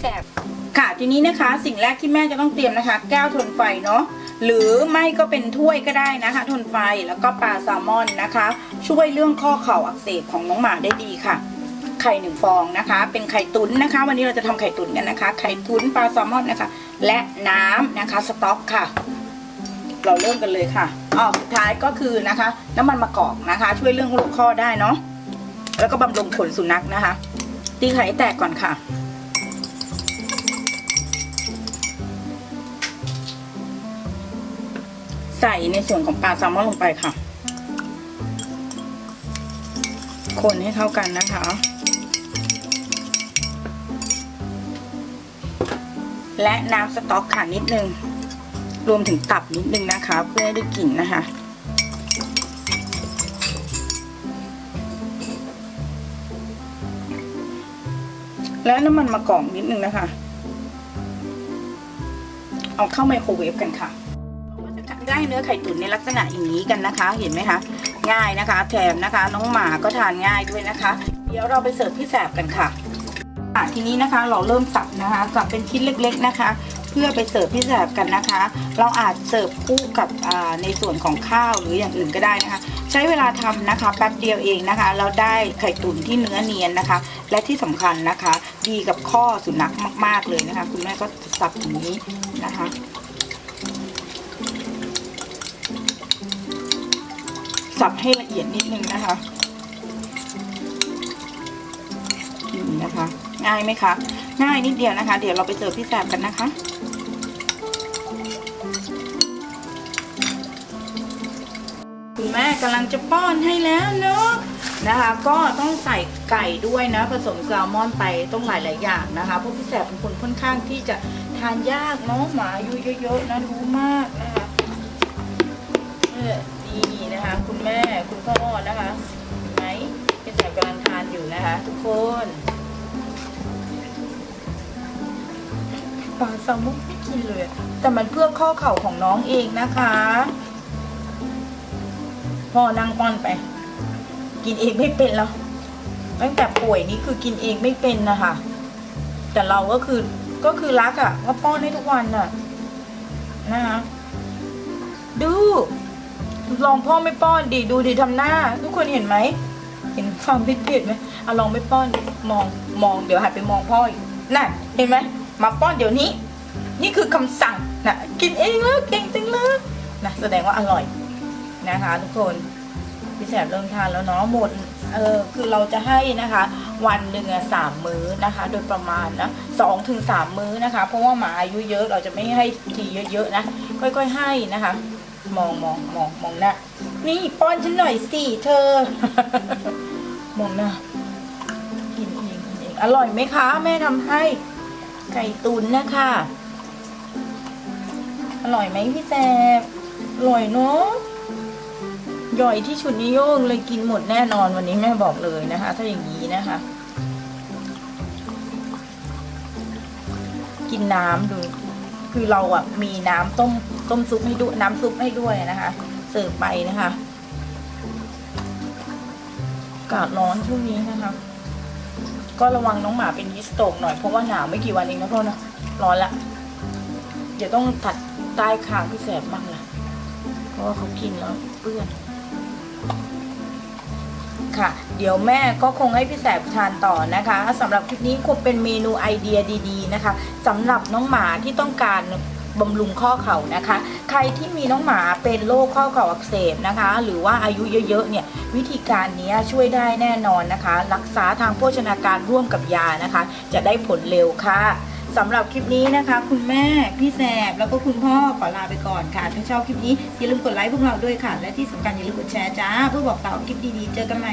แสบค่ะทีนี้นะคะสิ่งแรกที่แม่จะต้องเตรียมนะคะ แก้วทนไฟเนาะหรือไม่ก็เป็นถ้วยก็ได้นะคะทนไฟแล้วก็ปลาแซลมอนนะคะ ช่วยเรื่องข้อเข่าอักเสบของน้องหมาได้ดีค่ะ ไข่หนึ่งฟองนะคะ เป็นไข่ตุ๋นนะคะ วันนี้เราจะทำไข่ตุ๋นกันนะคะ ไข่ตุ๋นปลาแซลมอนนะคะ และน้ำนะคะสต๊อกค่ะ เราเริ่มกันเลยค่ะอ๋อสุดท้ายก็คือนะคะน้ำมันมะกอกนะคะ ช่วยเรื่องโรคข้อได้เนาะแล้วก็บำรุงขนสุนัขนะคะ ตีไข่แตกก่อนค่ะ ใส่ในส่วนของปลาแซลมอนลงไปค่ะ คนให้เข้ากันนะคะ และน้ำสต๊อกค่ะนิดนึง รวมถึงตับนิดนึงนะคะ เพื่อให้ได้กลิ่นนะคะและน้ำมันมะกอกนิดนึงนะคะ เอาเข้าไมโครเวฟกันค่ะเราก็จะ ได้เนื้อไข่ตุ๋นในลักษณะอย่างนี้กันนะคะ เห็นไหมคะง่ายนะคะแถมนะคะ น้องหมาก็ทานง่ายด้วยนะคะ เดี๋ยวเราไปเสิร์ฟพี่แสบกันค่ะอะทีนี้นะคะเราเริ่มสับนะคะสับเป็นชิ้นเล็ก ๆนะคะ เพื่อไปเสิร์ฟพี่แสบกันนะคะ เราอาจเสิร์ฟคู่กับในส่วนของข้าวหรืออย่างอื่นก็ได้นะคะ ใช้เวลาทำนะคะแป๊บเดียวเองนะคะ เราได้ไข่ตุ๋นที่เนื้อเนียนนะคะ และที่สำคัญนะคะ ดีกับข้อสุนัขมาก ๆเลยนะคะ คุณแม่ก็สับอย่างนี้นะคะ สับให้ละเอียดนิดนึงนะคะนี่นะคะ ง่ายไหมคะ ง่ายนิดเดียวนะคะ เดี๋ยวเราไปเสิร์ฟพี่แสบกันนะคะคุณแม่กำลังจะป้อนให้แล้วเนาะนะคะ ก็ต้องใส่ไก่ด้วยนะ ผสมแซลมอนไปต้องหลายๆอย่างนะคะเพราะพี่แสบเป็นคนค่อนข้างที่จะทานยากเนาะหมาอายุเยอะๆนะรู้มากนะคะเออ นี่นะคะ คุณแม่คุณพ่อนะคะไหมพี่แสบกำลังทานอยู่นะคะ ทุกคนปลาแซลมอนไม่กินเลย แต่มันเพื่อข้อเข่าของน้องเองนะคะพ่อนั่งป้อนไป กินเองไม่เป็นแล้วตั้งแต่ป่วยนี่คือกินเองไม่เป็นนะคะแต่เราก็คือก็คือรักอะ่ะก็ป้อนให้ทุกวันน่ะนะคะดู ลองพ่อไม่ป้อนดิดูดิทำหน้า ทุกคนเห็นไหม เห็นความผิดผิดไหมเอาลองไม่ป้อนมองมองเดี๋ยวหันไปมองพ่ออีกนั่นเห็นไหมมาป้อนเดี๋ยวนี้ นี่คือคำสั่งนะกินเองแล้วเก่งจังเลยนะแสดงว่าอร่อยนะคะ ทุกคนพี่แสบเริ่มทานแล้วเนาะหมดเออคือเราจะให้นะคะ วันหนึ่งสามมื้อนะคะ โดยประมาณนะสองถึงสามมื้อนะคะ เพราะว่าหมาอายุเยอะเราจะไม่ให้ทีเยอะๆนะค่อยๆให้นะคะ มองมองมองมองหน้านี่ป้อนฉันหน่อยสิเธอ มองหน้ากินเองกินเองอร่อยไหมคะ แม่ทำให้ ไก่ตุ๋นนะคะ อร่อยไหมพี่แสบอร่อยเนาะย่อยที่ชุดนิยมเลยกินหมดแน่นอนวันนี้แม่บอกเลยนะคะ ถ้าอย่างนี้นะคะ กินน้ำดู คือเราอะมีน้ำต้มต้มซุปให้ด้วยน้ำซุปให้ด้วยนะคะ เสิร์ฟไปนะคะอากาศร้อนช่วงนี้นะคะ ก็ระวังน้องหมาเป็นฮิสโตกหน่อยเพราะว่าหนาวไม่กี่วันเองนะพ่อนะร้อนละเดี๋ยวต้องตัดใต้คางพี่แสบบ้างละเพราะว่าเขากินแล้วเปื้อน ค่ะ เดี๋ยวแม่ก็คงให้พี่แสบทานต่อนะคะสำหรับคลิปนี้คงเป็นเมนูไอเดียดีๆนะคะสำหรับน้องหมาที่ต้องการบำรุงข้อเข่านะคะ ใครที่มีน้องหมาเป็นโรคข้อเข่าอักเสบนะคะ หรือว่าอายุเยอะๆเนี่ยวิธีการนี้ช่วยได้แน่นอนนะคะ รักษาทางโภชนาการร่วมกับยานะคะ จะได้ผลเร็วค่ะสำหรับคลิปนี้นะคะ คุณแม่พี่แสบแล้วก็คุณพ่อขอลาไปก่อนค่ะ ถ้าชอบคลิปนี้อย่าลืมกดไลค์พวกเราด้วยค่ะ และที่สำคัญอย่าลืมกดแชร์จ้าเพื่อบอกต่อคลิปดีๆ เจอกันใหม่